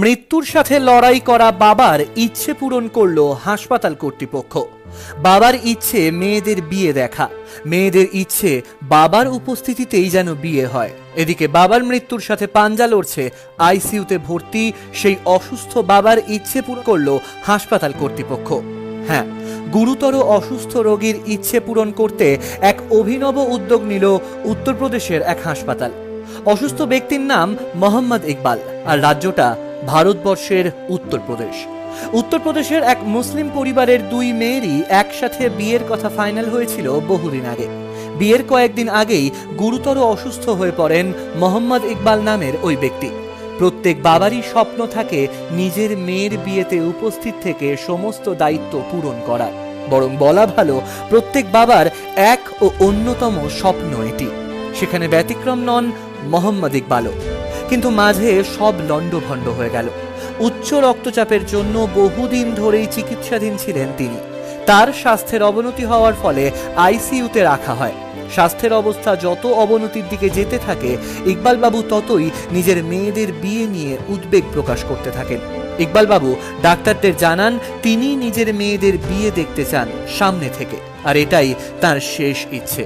মৃত্যুর সাথে লড়াই করা বাবার ইচ্ছে পূরণ করল হাসপাতাল কর্তৃপক্ষ। বাবার ইচ্ছে মেয়েদের বিয়ে দেখা। মেয়েদের ইচ্ছে বাবার উপস্থিতিতেই যেন বিয়ে হয়। এদিকে বাবার মৃত্যুর সাথে পাঞ্জা লড়ছে আইসিইউতে ভর্তি সেই অসুস্থ বাবার ইচ্ছে পূরণ করল হাসপাতাল কর্তৃপক্ষ। হ্যাঁ গুরুতর অসুস্থ রোগীর ইচ্ছে পূরণ করতে এক অভিনব উদ্যোগ নিল উত্তরপ্রদেশের এক হাসপাতাল। অসুস্থ ব্যক্তির নাম মোহাম্মদ ইকবাল আর রাজ্যটা ভারতবর্ষের উত্তরপ্রদেশ। উত্তরপ্রদেশের এক মুসলিম পরিবারের দুই মেয়েরই একসাথে বিয়ের কথা ফাইনাল হয়েছিল বহুদিন আগে। বিয়ের কয়েকদিন আগেই গুরুতর অসুস্থ হয়ে পড়েন মোহাম্মদ ইকবাল নামের ওই ব্যক্তি। প্রত্যেক বাবারই স্বপ্ন থাকে নিজের মেয়ের বিয়েতে উপস্থিত থেকে সমস্ত দায়িত্ব পূরণ করার। বরং বলা ভালো, প্রত্যেক বাবার এক ও অন্যতম স্বপ্ন এটি। সেখানে ব্যতিক্রম নন মোহাম্মদ ইকবালও। কিন্তু মাঝে সব লণ্ডভণ্ড হয়ে গেল। উচ্চ রক্তচাপের জন্য বহুদিন ধরেই চিকিৎসাধীন ছিলেন তিনি। তার স্বাস্থ্যের অবনতি হওয়ার ফলে আইসিইউতে রাখা হয়। স্বাস্থ্যের অবস্থা যত অবনতির দিকে যেতে থাকে ইকবাল বাবু ততই নিজের মেয়েদের বিয়ে নিয়ে উদ্বেগ প্রকাশ করতে থাকেন। ইকবাল বাবু ডাক্তারদের জানান তিনি নিজের মেয়েদের বিয়ে দেখতে চান সামনে থেকে, আর এটাই তার শেষ ইচ্ছে।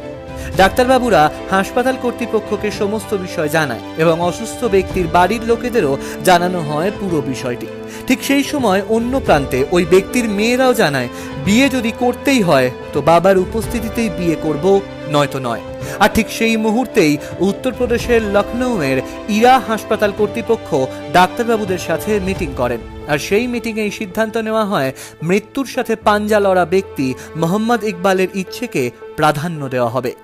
ডাক্তারবাবুরা হাসপাতাল কর্তৃপক্ষকে সমস্ত বিষয় জানায় এবং অসুস্থ ব্যক্তির বাড়ির লোকেদেরও জানানো হয় পুরো বিষয়টি। ঠিক সেই সময় অন্য প্রান্তে ওই ব্যক্তির মেয়েরাও জানায়, বিয়ে যদি করতেই হয়, তো বাবার উপস্থিতিতেই বিয়ে করব। নয়তো নয়। আর ঠিক সেই মুহূর্তেই উত্তরপ্রদেশের লখনৌয়ের ইরা হাসপাতাল কর্তৃপক্ষ ডাক্তারবাবুদের সাথে মিটিং করেন। আর সেই মিটিংয়ে এই সিদ্ধান্ত নেওয়া হয়, মৃত্যুর সাথে পাঞ্জা লড়া ব্যক্তি মোহাম্মদ ইকবালের ইচ্ছেকে প্রাধান্য দেওয়া হবে।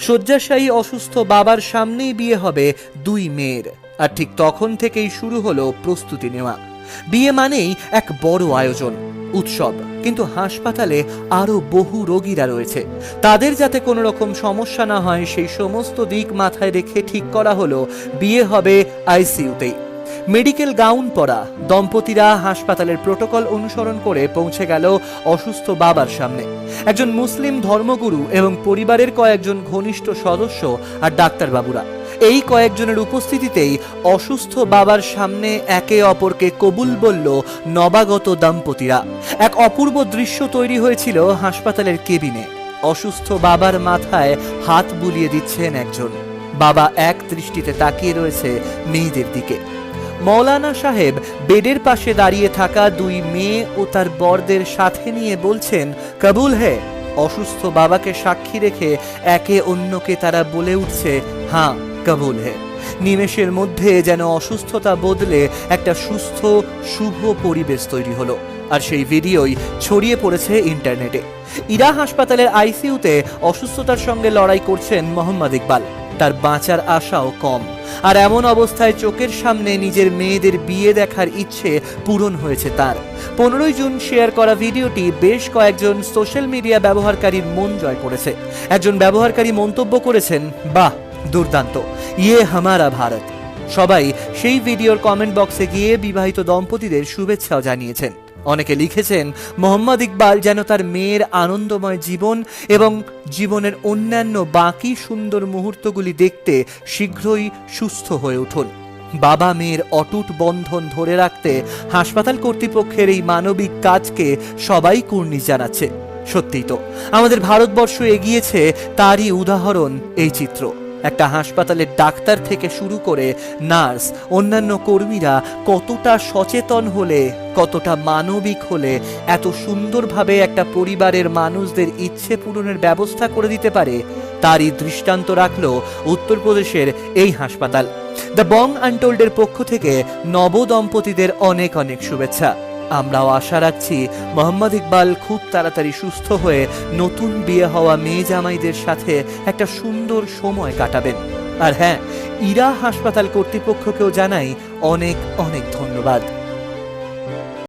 শয্যাশায়ী অসুস্থ বাবার সামনেই বিয়ে হবে দুই মেয়ের। আর ঠিক তখন থেকেই শুরু হলো প্রস্তুতি নেওয়া। বিয়ে মানেই এক বড় আয়োজন। উৎসব। কিন্তু হাসপাতালে আরও বহু রোগীরা রয়েছে। তাদের যাতে কোনো রকম সমস্যা না হয়, সেই সমস্ত দিক মাথায় রেখে ঠিক করা হলো, বিয়ে হবে আইসিইউতেই। মেডিকেল গাউন পরা দম্পতিরা হাসপাতালের প্রোটোকল অনুসরণ করে পৌঁছে গেল অসুস্থ বাবার সামনে। একজন মুসলিম ধর্মগুরু এবং পরিবারের কয়েকজন ঘনিষ্ঠ সদস্য আর ডাক্তারবাবুরা। এই কয়েকজনের উপস্থিতিতেই অসুস্থ বাবার সামনে একে অপরকে কবুল বলল নবাগত দম্পতিরা। এক অপূর্ব দৃশ্য তৈরি হয়েছিল হাসপাতালের কেবিনে। অসুস্থ বাবার মাথায় হাত বুলিয়ে দিচ্ছেন একজন। বাবা এক দৃষ্টিতে তাকিয়ে রয়েছে মেয়েদের দিকে। মৌলানা সাহেব বেডের পাশে দাঁড়িয়ে থাকা দুই মেয়ে ও তার বরদের সাথে নিয়ে বলছেন, কবুল হে। অসুস্থ বাবাকে সাক্ষী রেখে একে অন্যকে তারা বলে উঠছে হ্যাঁ। কবুল হে। নিমেষের মধ্যে যেন অসুস্থতা বদলে একটা সুস্থ, শুভ পরিবেশ তৈরি হলো। আর সেই ভিডিওই ছড়িয়ে পড়েছে ইন্টারনেটে। ইরা হাসপাতালের আইসিইউতে অসুস্থতার সঙ্গে লড়াই করছেন মোহাম্মদ ইকবাল। তার বাঁচার আশাও কম। আর এমন অবস্থায় চোখের সামনে নিজের মেয়েদের বিয়ে দেখার ইচ্ছে পূরণ হয়েছে তার। পনেরোই জুন শেয়ার করা ভিডিওটি বেশ কয়েকজন সোশ্যাল মিডিয়া ব্যবহারকারীর মন জয় করেছে। একজন ব্যবহারকারী মন্তব্য করেছেন, বাহ দুর্দান্ত। ইয়ে হামারা ভারত। সবাই সেই ভিডিওর কমেন্ট বক্সে গিয়ে বিবাহিত দম্পতিদের শুভেচ্ছাও জানিয়েছেন। অনেকে লিখেছেন, মোহাম্মদ ইকবাল যেন তার মেয়ের আনন্দময় জীবন এবং জীবনের অন্যান্য বাকি সুন্দর মুহূর্তগুলি দেখতে শীঘ্রই সুস্থ হয়ে উঠুন। বাবা মেয়ের অটুট বন্ধন ধরে রাখতে হাসপাতাল কর্তৃপক্ষের এই মানবিক কাজকে সবাই কুর্নিশ জানাচ্ছে। সত্যিই তো, আমাদের ভারতবর্ষ এগিয়েছে তারই উদাহরণ এই চিত্র। একটা হাসপাতালের ডাক্তার থেকে শুরু করে নার্স, অন্যান্য কর্মীরা কতটা সচেতন হলে, কতটা মানবিক হলে, এত সুন্দরভাবে একটা পরিবারের মানুষদের ইচ্ছে পূরণের ব্যবস্থা করে দিতে পারে, তারই দৃষ্টান্ত রাখল উত্তরপ্রদেশের এই হাসপাতাল। দ্য বং আনটোল্ডের পক্ষ থেকে নব দম্পতিদের অনেক অনেক শুভেচ্ছা। আমরাও আশা রাখছি মোহাম্মদ ইকবাল খুব তাড়াতাড়ি সুস্থ হয়ে নতুন বিয়ে হওয়া মেয়ে জামাইদের সাথে একটা সুন্দর সময় কাটাবেন। আর হ্যাঁ ইরা হাসপাতাল কর্তৃপক্ষকেও জানাই অনেক অনেক ধন্যবাদ।